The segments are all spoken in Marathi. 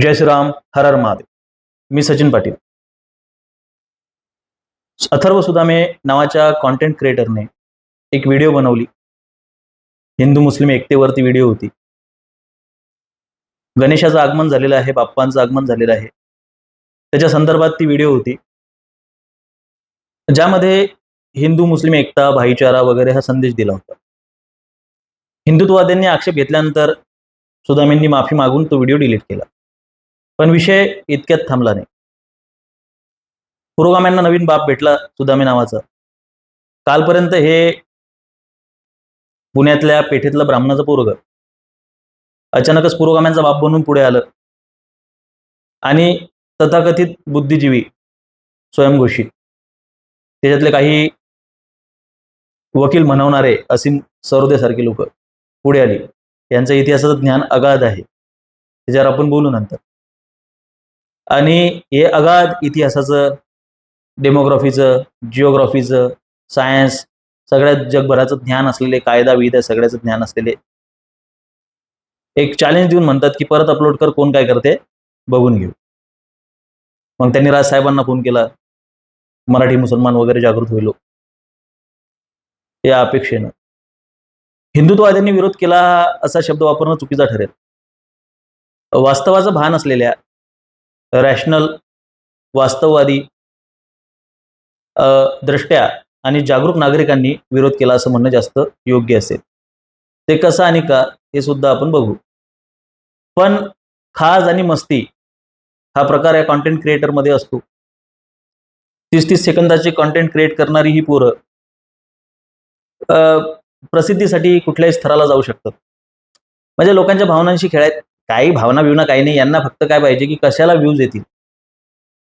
जय श्रीराम हर हर महादेव. मी सचिन पाटील. अथर्व सुदामे नावाच्या कॉन्टेंट क्रिएटरने एक व्हिडिओ बनवली. हिंदू मुस्लिम एकतेवरती व्हिडिओ होती. गणेशाचं आगमन झालेलं आहे बाप्पांचं आगमन झालेलं आहे. त्याच्या संदर्भात ती व्हिडिओ होती. ज्यामध्ये हिंदू मुस्लिम एकता भाईचारा वगैरे हा संदेश दिला होता. हिंदुत्ववाद्यांनी आक्षेप घेतल्यानंतर सुदामेंनी माफी मागून तो व्हिडिओ डिलीट केला. पण विषय इतक्यात थांबला नाही. पुरोगाम्यांना नवीन बाप भेटला सुदामे नावाचा. कालपर्यंत हे पुण्यातल्या पेठेतलं ब्राह्मणाचं पोरग. अचानकच पुरोगाम्यांचा बाप बनून पुढे आलं. आणि तथाकथित बुद्धिजीवी स्वयंघोषित त्याच्यातले काही वकील म्हणवणारे असीम सरोदेसारखी लोक पुढे आली. यांचं इतिहासाचं ज्ञान अगाध आहे. त्याच्यावर आपण बोलू नंतर. आणि हे अगाध इतिहासाचं डेमोग्राफीचं जिओग्राफीचं सायन्स सगळ्यात जगभराचं ज्ञान असलेले कायदा विद्या सगळ्याचं ज्ञान असलेले एक चॅलेंज देऊन म्हणतात की परत अपलोड कर कोण काय करते? बघून घेऊ. मग त्यांनी राजसाहेबांना फोन केला. मराठी मुसलमान वगैरे जागृत होईल. या अपेक्षेनं. हिंदुत्ववाद्यांनी विरोध केला असा शब्द वापरणं चुकीचा ठरेल. वास्तवाचं भान असलेल्या रॅशनल वास्तववादी अ, आणि जागरूक नागरिकांनी विरोध केला असं म्हणणं जास्त योग्य असेल. ते कसं आणि का हे सुद्धा आपण बघू. पण खाज आणि मस्ती हा प्रकार या कॉन्टेंट क्रिएटरमध्ये असतो. तीस तीस सेकंदाचे कॉन्टेंट क्रिएट करणारी ही पोरं प्रसिद्धीसाठी कुठल्याही स्थराला जाऊ शकतात. म्हणजे लोकांच्या भावनांशी खेळायत काही भावना बिवना काही नाही. यांना फक्त काय पाहिजे की कशाला व्ह्यूज येतील?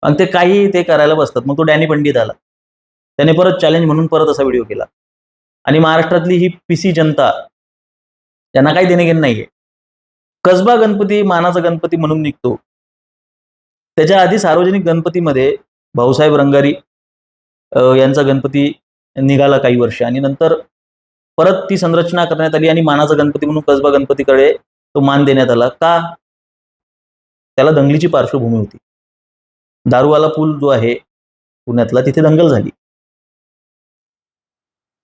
आणि ते काही ते करायला बसतात. मग तो डॅनी पंडित आला. त्याने परत चॅलेंज म्हणून परत असा व्हिडिओ केला. आणि महाराष्ट्रातली ही पीसी जनता यांना काही देणे घेणं नाहीये. कसबा गणपती मानाचा गणपती म्हणून निघतो. त्याच्या आधी सार्वजनिक गणपतीमध्ये भाऊसाहेब रंगारी यांचा गणपती निघाला काही वर्ष. आणि नंतर परत ती संरचना करण्यात आली आणि मानाचा गणपती म्हणून कसबा गणपतीकडे तो मान देण्यात आला. का? त्याला दंगलीची पार्श्वभूमी होती. दारूवाला पूल जो आहे पुण्यातला तिथे दंगल झाली.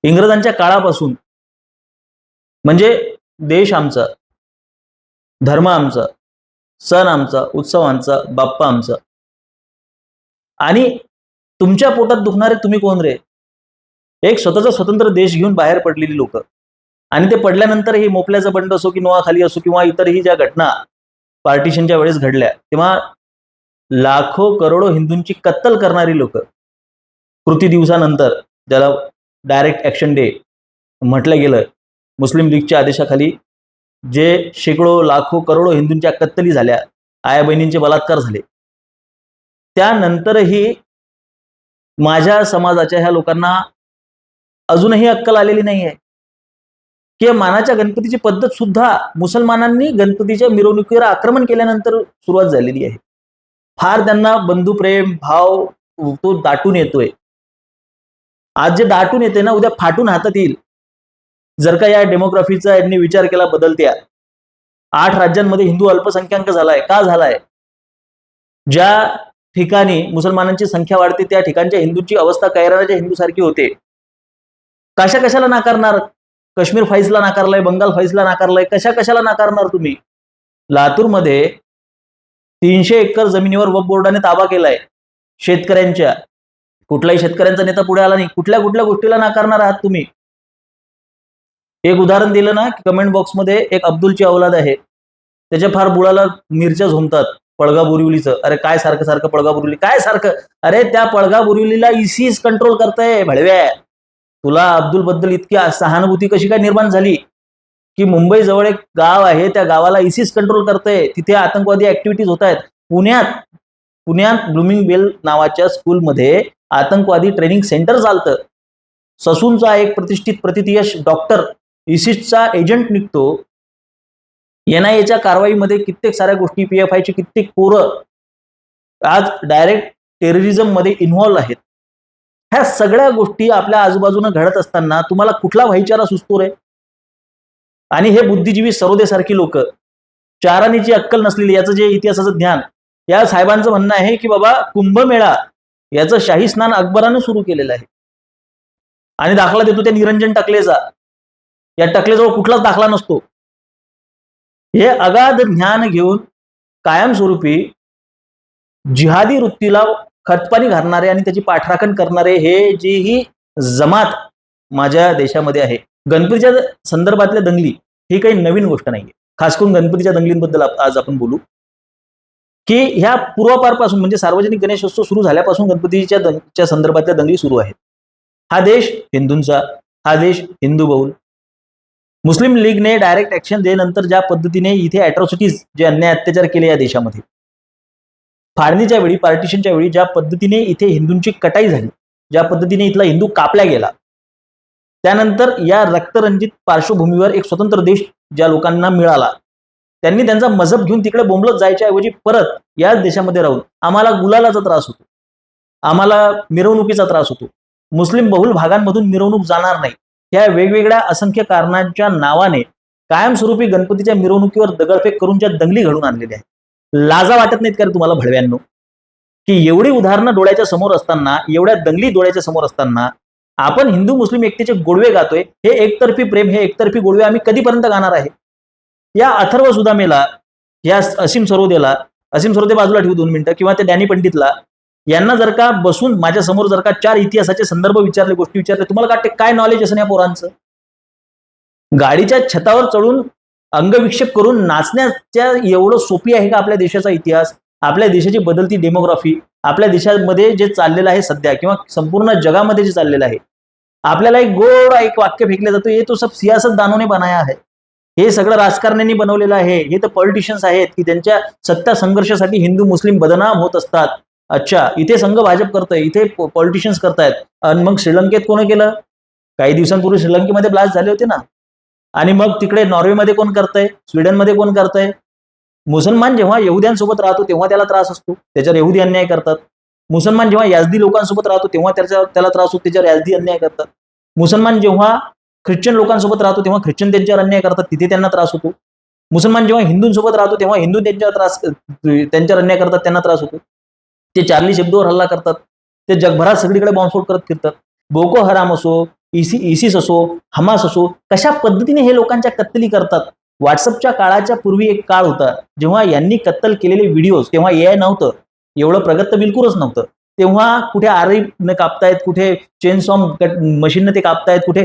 इंग्रजांच्या काळापासून म्हणजे देश आमचा धर्म आमचा सण आमचा उत्सव आमचा बाप्पा आमचा. आणि तुमच्या पोटात दुखणारे तुम्ही कोण रे? एक स्वतःचा स्वतंत्र देश घेऊन बाहेर पडलेली लोक. आणि ते पडल्यानंतर हे मोपल्याचा बंड असो की खाली असो किंवा इतरही ज्या घटना पार्टिशनच्या वेळेस घडल्या तेव्हा लाखो करोडो हिंदूंची कत्तल करणारी लोक कृती दिवसानंतर ज्याला डायरेक्ट ॲक्शन डे म्हटलं गेलं मुस्लिम लीगच्या आदेशाखाली जे शेकडो लाखो करोडो हिंदूंच्या कत्तली झाल्या आया बहिणींचे बलात्कार झाले. त्यानंतरही माझ्या समाजाच्या ह्या लोकांना अजूनही अक्कल आलेली नाही आहे की मानाच्या गणपतीची पद्धत सुद्धा मुसलमानांनी गणपतीच्या मिरवणुकीवर आक्रमण केल्यानंतर सुरुवात झालेली आहे. फार त्यांना बंधुप्रेम भाव तो दाटून येतोय. आज जे दाटून येते ना उद्या फाटून हातात येईल. जर का या डेमोग्राफीचा यांनी विचार केला बदलत्या. आठ राज्यांमध्ये हिंदू अल्पसंख्याक झालाय. का झालाय? ज्या ठिकाणी मुसलमानांची संख्या वाढते त्या ठिकाणच्या हिंदूंची अवस्था कैरानाच्या हिंदूसारखी होते. कशा कशाला नाकारणार? काश्मीर फाईल्सला नाकारलाय बंगाल फाईल्सला नाकारलाय कशा कशाला नाकारणार तुम्ही? लातूरमध्ये तीनशे एकर जमिनीवर वक बोर्डाने ताबा केलाय शेतकऱ्यांच्या. कुठलाही शेतकऱ्यांचा नेता पुढे आला नाही. कुठल्या कुठल्या गोष्टीला नाकारणार आहात तुम्ही? एक उदाहरण दिलं ना की कमेंट बॉक्समध्ये एक अब्दुलची अवलाद आहे. त्याच्या फार बुळाला मिरच्या झोमतात पळगा बोरिवलीचं. अरे काय सारखं सारखं पळगा बोरिवली? काय सारखं? अरे त्या पळगा बोरिवलीला इसीस कंट्रोल करताय भडव्या. तुला अब्दुलबद्दल इतकी सहानुभूती कशी काय निर्माण झाली? की मुंबई जवळ एक गाव आहे त्या गावाला इसीस कंट्रोल करतंय. तिथे आतंकवादी ऍक्टिव्हिटीज होत आहेत. पुण्यात पुण्यात ब्लुमिंग बेल नावाच्या स्कूलमध्ये आतंकवादी ट्रेनिंग सेंटर चालतं. ससूनचा एक प्रतिष्ठित प्रतियश डॉक्टर इसिसचा एजंट निघतो. एनआयएच्या कारवाईमध्ये कित्येक साऱ्या गोष्टी पी एफ आयची कित्येक पोरं आज डायरेक्ट टेररिझममध्ये इन्व्हॉल्व्ह आहेत. ह्या सगळ्या गोष्टी आपल्या आजूबाजूने घडत असताना तुम्हाला कुठला भाईचारा सुचतो रे? आणि हे बुद्धिजीवी सरोदेसारखी लोक चारानीची अक्कल नसलेली याचं जे इतिहासाचं ज्ञान या साहेबांचं म्हणणं आहे की बाबा कुंभमेळा याचं शाही स्नान अकबरानं सुरू केलेलं आहे. आणि दाखला देतो त्या निरंजन टकलेचा या टकलेजवळ कुठलाच दाखला नसतो. हे अगाध ज्ञान घेऊन कायमस्वरूपी जिहादी वृत्तीला खतपाणी घालणारे आणि त्याची पाठराखण करणारे हे जी ही जमात माझ्या देशामध्ये आहे. गणपतीच्या संदर्भातल्या दंगली ही काही नवीन गोष्ट नाहीये. खास करून गणपतीच्या दंगलींबद्दल आज आपण बोलू. की ह्या पूर्वापारपासून म्हणजे सार्वजनिक गणेशोत्सव सुरू झाल्यापासून गणपतीच्या दंगच्या संदर्भातल्या दंगली सुरू आहेत. हा देश हिंदूंचा हा देश हिंदू बहुल. मुस्लिम लीगने डायरेक्ट ऍक्शन नंतर ज्या पद्धतीने इथे अॅट्रॉसिटीज जे अन्याय अत्याचार केले या देशामध्ये फाळणीच्या वेळी पार्टिशनच्या वेळी ज्या पद्धतीने इथे हिंदूंची कटाई झाली ज्या पद्धतीने इथला हिंदू कापला गेला त्यानंतर या रक्तरंजित पार्श्वभूमीवर एक स्वतंत्र देश ज्या लोकांना मिळाला त्यांनी त्यांचा मजहब घेऊन तिकडे बोंबलत जायच्या ऐवजी परत याच देशामध्ये राहून आम्हाला गुलालाचा त्रास होतो आम्हाला मिरवणुकीचा त्रास होतो मुस्लिम बहुल भागांमधून मिरवणूक जाणार नाही या वेगवेगळ्या असंख्य कारणांच्या नावाने कायमस्वरूपी गणपतीच्या मिरवणुकीवर दगडफेक करून ज्या दंगली घडून आणलेल्या आहेत. लाजा वाटत नाहीत का तुम्हाला भडव्यांनो. की एवढी उदाहरणं डोळ्याच्या समोर असताना एवढ्या दंगली डोळ्याच्या समोर असताना आपण हिंदू मुस्लिम एकतेचे गोडवे गातोय हे एकतर्फी प्रेम हे एकतर्फी गोडवे आम्ही कधीपर्यंत गाणार आहे? या अथर्व सुदामेला या असीम सरोदेला असीम सरोदे बाजूला ठेवू दोन मिनिटं किंवा त्या डॅनी पंडितला यांना जर का बसून माझ्यासमोर जर का चार इतिहासाचे संदर्भ विचारले गोष्टी विचारले तुम्हाला काय काय नॉलेज असेल या पोरांचं? गाडीच्या छतावर चढून अंगविक्षेप करून नाचण्याच्या एवढं सोपी आहे का आपल्या देशाचा इतिहास? आपल्या देशाची बदलती डेमोग्राफी आपल्या देशामध्ये जे चाललेलं आहे सध्या किंवा संपूर्ण जगामध्ये जे चाललेलं आहे आपल्याला एक गोड एक वाक्य फेकलं जातं हे तो सब सियासत दानोने बनाया आहे. हे सगळं राजकारण्यांनी बनवलेलं आहे. हे तर पॉलिटिशियन्स आहेत की त्यांच्या सत्ता संघर्षासाठी हिंदू मुस्लिम बदनाम होत असतात. अच्छा इथे संघ भाजप करतंय इथे पॉलिटिशियन्स करतायत. आणि मग श्रीलंकेत कोणी केलं? काही दिवसांपूर्वी श्रीलंकेमध्ये ब्लास्ट झाले होते ना. आणि मग तिकडे नॉर्वेमध्ये कोण करतंय? स्वीडनमध्ये कोण करतंय? मुसलमान जेव्हा येहुद्यांसोबत राहतो तेव्हा त्याला त्रास असतो. त्याच्यावर येहुदी अन्याय करतात. मुसलमान जेव्हा याजदी लोकांसोबत राहतो तेव्हा त्याच्या त्याला त्रास होतो त्याच्यावर याजदी अन्याय करतात. मुसलमान जेव्हा ख्रिश्चन लोकांसोबत राहतो तेव्हा ख्रिश्चन त्यांच्यावर अन्याय करतात तिथे त्यांना त्रास होतो. मुसलमान जेव्हा हिंदूंसोबत राहतो तेव्हा हिंदू त्यांच्यावर त्रास त्यांच्यावर अन्याय करतात त्यांना त्रास होतो. ते चार्ली शब्दवर हल्ला करतात. ते जगभरात सगळीकडे बॉम्बस्फोट करत फिरतात. बोको हराम असो इसी इसिस असो हमास असो कशा पद्धतीने हे लोकांच्या कत्तली करतात? व्हॉट्सअपच्या काळाच्या पूर्वी एक काळ होता जेव्हा यांनी कत्तल केलेले व्हिडिओज तेव्हा ए आय नव्हतं. एवढं प्रगत तर बिलकुलच नव्हतं. तेव्हा कुठे आरीने कापतायत कुठे चेन सॉम मशीनने ते कापतायत कुठे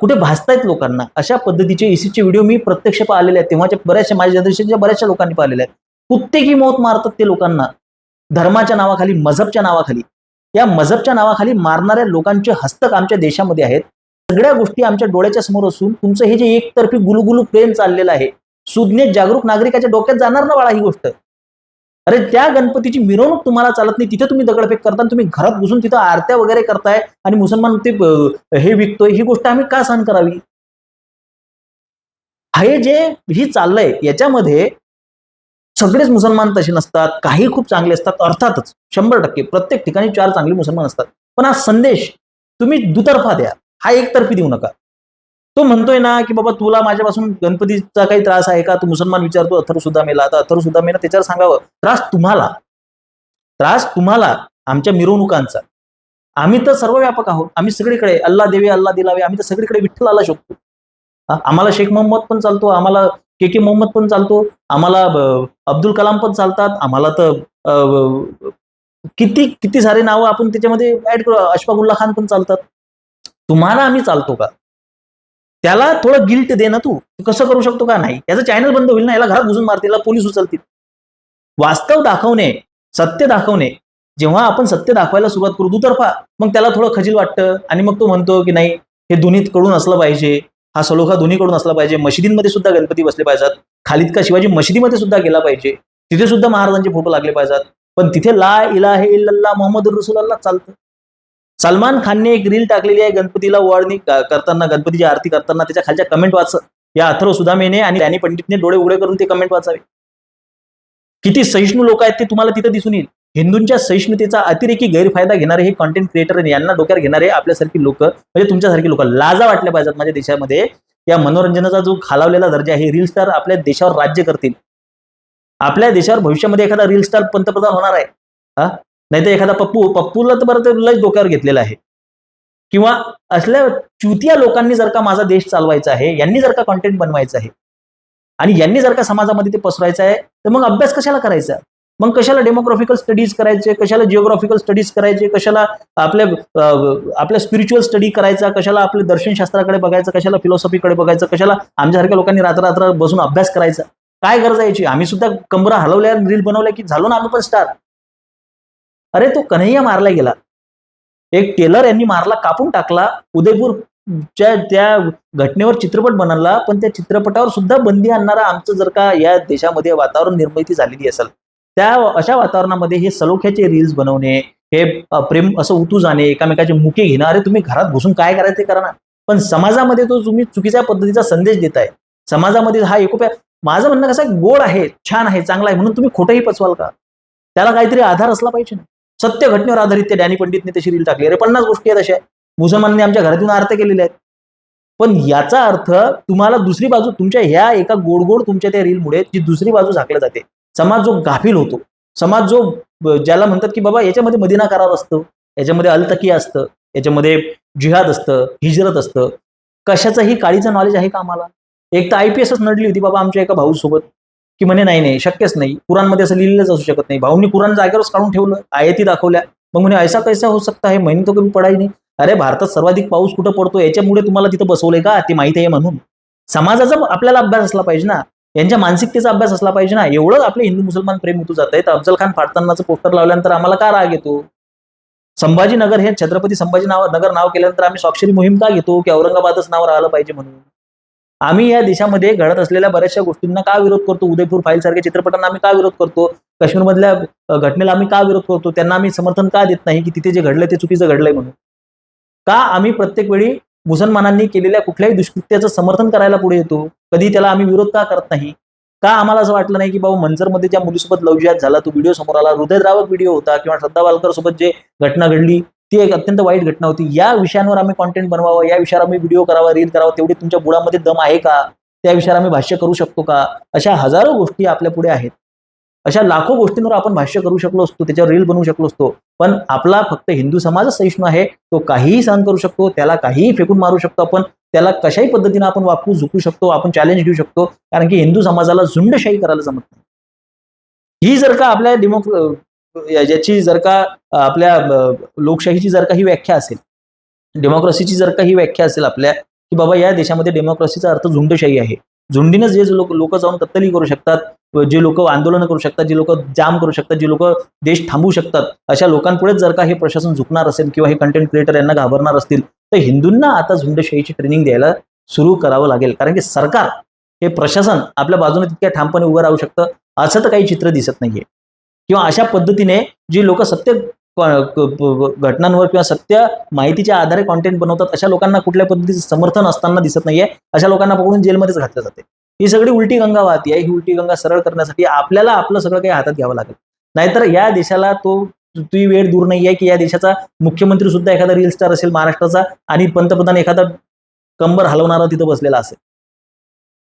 कुठे भासतायत लोकांना? अशा पद्धतीचे इसीचे व्हिडिओ मी प्रत्यक्ष पाहिलेले आहेत. तेव्हाच्या बऱ्याचशा माझ्या जनरेशनच्या बऱ्याचशा लोकांनी पाहिलेले आहेत. कुत्तेकी मौत मारतात ते लोकांना. धर्माच्या नावाखाली मजहबच्या नावाखाली. या मजहबच्या नावाखाली मारणाऱ्या लोकांचे हस्तक आमच्या देशामध्ये आहेत. सगळ्या गोष्टी आमच्या डोळ्याच्या समोर असून तुमचं हे जे एकतर्फी गुलुगुलू प्रेम चाललेलं आहे सुज्ञ जागरूक नागरिकाच्या डोक्यात जाणार ना बाळा ही गोष्ट? अरे त्या गणपतीची मिरवणूक तुम्हाला चालत नाही तिथे तुम्ही दगडफेक करता तुम्ही घरात घुसून तिथं आरत्या वगैरे करताय आणि मुसलमान ते हे विकतोय ही गोष्ट आम्ही का सहन करावी? हे जे ही चाललंय याच्यामध्ये सगळेच मुसलमान तसे नसतात काही खूप चांगले असतात अर्थातच शंभर टक्के प्रत्येक ठिकाणी चार चांगले मुसलमान असतात. पण हा संदेश तुम्ही दुतर्फा द्या हा एकतर्फी देऊ नका. तो म्हणतोय ना की बाबा तुला माझ्यापासून गणपतीचा काही त्रास आहे का? तू मुसलमान विचारतो अथर सुद्धा मेला आता अथर सुद्धा मेला त्याच्यावर सांगावं. त्रास तुम्हाला. त्रास तुम्हाला आमच्या मिरवणुकांचा. आम्ही तर सर्व व्यापक आहोत. आम्ही सगळीकडे अल्ला देवे अल्ला दिलावे आम्ही तर सगळीकडे विठ्ठलाला शोधतो आम्हाला शेख मोहम्मद पण चालतो आम्हाला के के मोहम्मद पण चालतो. आम्हाला अब्दुल कलाम पण चालतात. आम्हाला तर किती किती सारे नावं आपण त्याच्यामध्ये ऍड करू. अशफाकुल्ला खान पण चालतात. तुम्हाला आम्ही चालतो का? त्याला थोडं गिल्ट दे ना तू. तू कसं करू शकतो का? नाही. याचं चॅनल बंद होईल ना. याला घरात घुसून मारतील पोलीस उचलतील. वास्तव दाखवणे सत्य दाखवणे. जेव्हा आपण सत्य दाखवायला सुरुवात करू दुतर्फा मग त्याला थोडं खजील वाटतं. आणि मग तो म्हणतो की नाही हे दोन्हीत कडून असलं पाहिजे. हा सलोखा दोन्हीकडून असला पाहिजे. मशिदींमध्ये सुद्धा गणपती बसले पाहिजेत. खालिद का शिवाजी मशिदीमध्ये सुद्धा गेला पाहिजे. तिथे सुद्धा महाराजांचे फोटो लागले पाहिजेत. पण तिथे ला इला हे इल्ला मोहम्मद रसुल्ला चालतं. सलमान खानने एक रील टाकलेली आहे गणपतीला ओवाळणी करताना गणपतीची आरती करताना. त्याच्या खालच्या कमेंट वाच. या अथर्व सुदामेने आणि डॅनी पंडितने डोळे उघडे करून ते कमेंट वाचावे. किती सहिष्णू लोक आहेत ते तुम्हाला तिथे दिसून येईल. हिंदूंच्या सहिष्णुतेचा अतिरेकी गैरफायदा घेणारे हे कॉन्टेंट क्रिएटर यांना डोक्यावर घेणारे आपल्यासारखी लोक म्हणजे तुमच्यासारखी लोक. लाजा वाटल्या पाहिजेत माझ्या देशामध्ये. या मनोरंजनाचा जो खालावलेला दर्जा आहे रील स्टार आपल्या देशावर राज्य करतील. आपल्या देशावर भविष्यामध्ये एखादा रील स्टार पंतप्रधान होणार आहे. हा? नाही तर एखादा पप्पू पप्पूला तर बरं ते लय डोक्यावर घेतलेला आहे. किंवा असल्या चुतिया लोकांनी जर का माझा देश चालवायचा आहे यांनी जर का कॉन्टेंट बनवायचं आहे आणि यांनी जर का समाजामध्ये ते पसरायचं आहे तर मग अभ्यास कशाला करायचा? मग कशाला डेमोग्राफिकल स्टडीज करायचे? कशाला जिओग्राफिकल स्टडीज करायचे? कशाला आपल्या आपल्या स्पिरिच्युअल स्टडी करायचा? कशाला आपल्या दर्शनशास्त्राकडे बघायचं? कशाला फिलॉसॉफीकडे बघायचं? कशाला आमच्यासारख्या लोकांनी रात्र रात्र बसून अभ्यास करायचा? काय गरज यायची आम्ही सुद्धा कंबरा हलवल्या रील बनवल्या की झालो ना आम्ही पण स्टार अरे तो कन्हैया मारला गेला. एक टेलर यांनी मारला कापून टाकला उदयपूर ज्या त्या घटनेवर चित्रपट बनवला पण त्या चित्रपटावर सुद्धा बंदी आणणारा आमचं जर का या देशामध्ये वातावरण निर्मिती झालेली असेल त्या अशा वातावरणामध्ये हे सलोख्याचे रील्स बनवणे हे प्रेम असं उतू जाणे एकामेकाचे मुके घेणं अरे तुम्ही घरात घुसून काय करायचं ते करा ना. पण समाजामध्ये तो तुम्ही चुकीच्या पद्धतीचा संदेश देताय. समाजामध्ये हा एकोप्या माझं म्हणणं कसं आहे, गोड आहे छान आहे चांगला आहे म्हणून तुम्ही खोटंही पचवाल का? त्याला काहीतरी आधार असला पाहिजे ना. सत्य घटनेवर आधारित ते डॅनी पंडितने तशी रील टाकली. अरे पन्नास गोष्टी आहेत अशा. मुसलमानांनी आमच्या घरातून अर्थ केलेले आहेत. पण याचा अर्थ तुम्हाला दुसरी बाजू तुमच्या ह्या एका गोड गोड तुमच्या त्या रीलमुळे जी दुसरी बाजू झाकल्या जाते. समाज जो गाफील होतो. समाज जो ज्याला म्हणतात की बाबा याच्यामध्ये मदिना करार असतं. याच्यामध्ये अलतकी असतं. याच्यामध्ये जिहाद असतं. हिजरत असतं. कशाचंही काळीचं नॉलेज आहे का आम्हाला? एक तर आय पी एसच नडली होती बाबा आमच्या एका भाऊ सोबत की म्हणे नाही नाही शक्यच नाही. कुरानमध्ये असं लिहिलेलंच असू शकत नाही. भाऊंनी कुराण जागेवरच काढून ठेवलं. आयती दाखवल्या. मग म्हणे ऐसा कैसा हो सकता है? महिने तो कमी पडाय नाही. अरे भारतात सर्वाधिक पाऊस कुठं पडतो? याच्यामुळे तुम्हाला तिथं बसवलंय का? ते माहिती आहे म्हणून. समाजाचा आपल्याला अभ्यास असला पाहिजे ना. यांच्या मानसिकतेचा अभ्यास असला पाहिजे ना. एवढं आपले हिंदू मुसलमान प्रेम होतो जात. आहे तर अफजल खान फाडतानाचं पोस्टर लावल्यानंतर आम्हाला का राग येतो? संभाजीनगर हे छत्रपती संभाजी नाव नगर नाव केल्यानंतर आम्ही स्वाक्षरी मोहीम का घेतो? की औरंगाबादच नाव राहिलं पाहिजे म्हणून. आम्ही या देशामध्ये घडत असलेल्या बऱ्याचशा गोष्टींना का विरोध करतो? उदयपूर फाईल सारख्या चित्रपटांना आम्ही का विरोध करतो? काश्मीरमधल्या घटनेला आम्ही का विरोध करतो? त्यांना आम्ही समर्थन का देत नाही की तिथे जे घडलंय ते चुकीचं घडलंय म्हणून? का आम्ही प्रत्येक वेळी मुसलमानांनी केलेल्या कुठल्याही दुष्कृत्याचं समर्थन करायला पुढे येतो? कधी त्याला आम्ही विरोध का करत नाही? का आम्हाला असं वाटलं नाही की बाबा मंजरमध्ये ज्या मुलीसोबत लवजियात झाला तो व्हिडिओ समोर आला हृदयद्रावक व्हिडिओ होता किंवा श्रद्धा वालकर सोबत जे घटना घडली ती एक अत्यंत वाईट घटना होती. या विषयांवर आम्ही कॉन्टेंट बनवावं या विषयावर आम्ही व्हिडिओ करावा रील करावा तेवढी तुमच्या बुडामध्ये दम आहे का? त्या विषयावर आम्ही भाष्य करू शकतो का? अशा हजारो गोष्टी आपल्या पुढे आहेत. अशा लाखो गोष्टींवर आपण भाष्य करू शकलो असतो त्याच्यावर रील बनवू शकलो असतो. पण आपला फक्त हिंदू समाजच सहिष्णू आहे तो काहीही सहन करू शकतो त्याला काहीही फेकून मारू शकतो आपण त्याला कशाही पद्धतीने आपण वापरू झुकू शकतो आपण चॅलेंज घेऊ शकतो कारण की हिंदू समाजाला झुंडशाही करायला जमत नाही. ही जर का आपल्या डेमोक्र याची जर का आपल्या लोकशाहीची जर का ही व्याख्या असेल डेमोक्रेसीची जर का ही व्याख्या असेल आपल्या की बाबा या देशामध्ये डेमोक्रेसीचा अर्थ झुंडशाही आहे झुंडीनं जे लोक लोक जाऊन कत्तली करू शकतात जे लोक आंदोलनं करू शकतात जे लोक जाम करू शकतात जे लोक देश थांबवू शकतात अशा लोकांपुढेच जर का हे प्रशासन झुकणार असेल किंवा हे कंटेंट क्रिएटर यांना घाबरणार असतील तर हिंदूंना आता झुंडशाहीची ट्रेनिंग द्यायला सुरू करावं लागेल. कारण की सरकार हे प्रशासन आपल्या बाजूने तितक्या ठामपणे उभं राहू शकतं असं तर काही चित्र दिसत नाहीये. किंवा अशा पद्धतीने जी लोक सत्य घटनांवर किंवा सत्य माहितीच्या आधारे कॉन्टेंट बनवतात अशा लोकांना कुठल्या पद्धतीचं समर्थन असताना दिसत नाहीये. अशा लोकांना पकडून जेलमध्येच घातलं जाते. ही सगळी उलटी गंगा वाहती आहे. ही उलटी गंगा सरळ करण्यासाठी आपल्याला आपलं सगळं काही हातात घ्यावं लागेल. नाहीतर या देशाला तो ती वेळ दूर नाही आहे की या देशाचा मुख्यमंत्री सुद्धा एखादा रील स्टार असेल महाराष्ट्राचा आणि पंतप्रधान एखादा कंबर हलवणारा तिथं बसलेला असेल.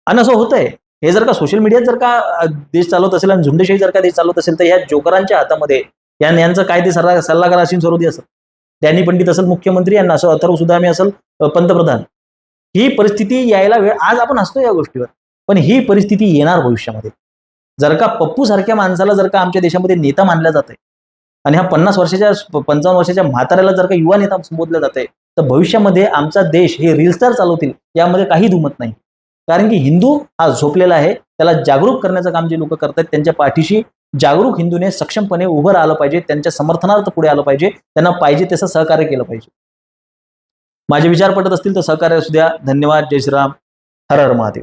आणि असं होतंय. हे जर का सोशल मीडियात जर का देश चालवत असेल आणि झुंडशाही जर का देश चालवत असेल तर या जोकरांच्या हातामध्ये यांचं काय ते सल्ला सल्लागार असीम सरोदी असेल. त्यांनी पंडित असेल मुख्यमंत्री यांना असं अथर्व सुदामी असेल पंतप्रधान. ही परिस्थिती यायला वेळ आज आपण हसतो या गोष्टीवर. पण ही परिस्थिती येणार भविष्यामध्ये. जर का पप्पू सारख्या माणसाला जर का आमच्या देशामध्ये नेता मानल्या जात आहे आणि हा पन्नास वर्षाच्या पंचावन्न वर्षाच्या म्हाताऱ्याला जर का युवा नेता संबोधलं जात आहे तर भविष्यामध्ये आमचा देश हे रिलस्टार चालवतील यामध्ये काही दुमत नाही. कारण की हिंदू हा झोपलेला आहे त्याला जागरूक करण्याचं काम जे लोक करतात त्यांच्या पाठीशी जागरूक हिंदूने सक्षमपणे उभं राहिलं पाहिजे त्यांच्या समर्थनार्थ पुढे आलं पाहिजे त्यांना पाहिजे तसं सहकार्य केलं पाहिजे. माझे विचार पटत असतील तर सहकार्य असू द्या. धन्यवाद. जय श्रीराम. हर हर महादेव.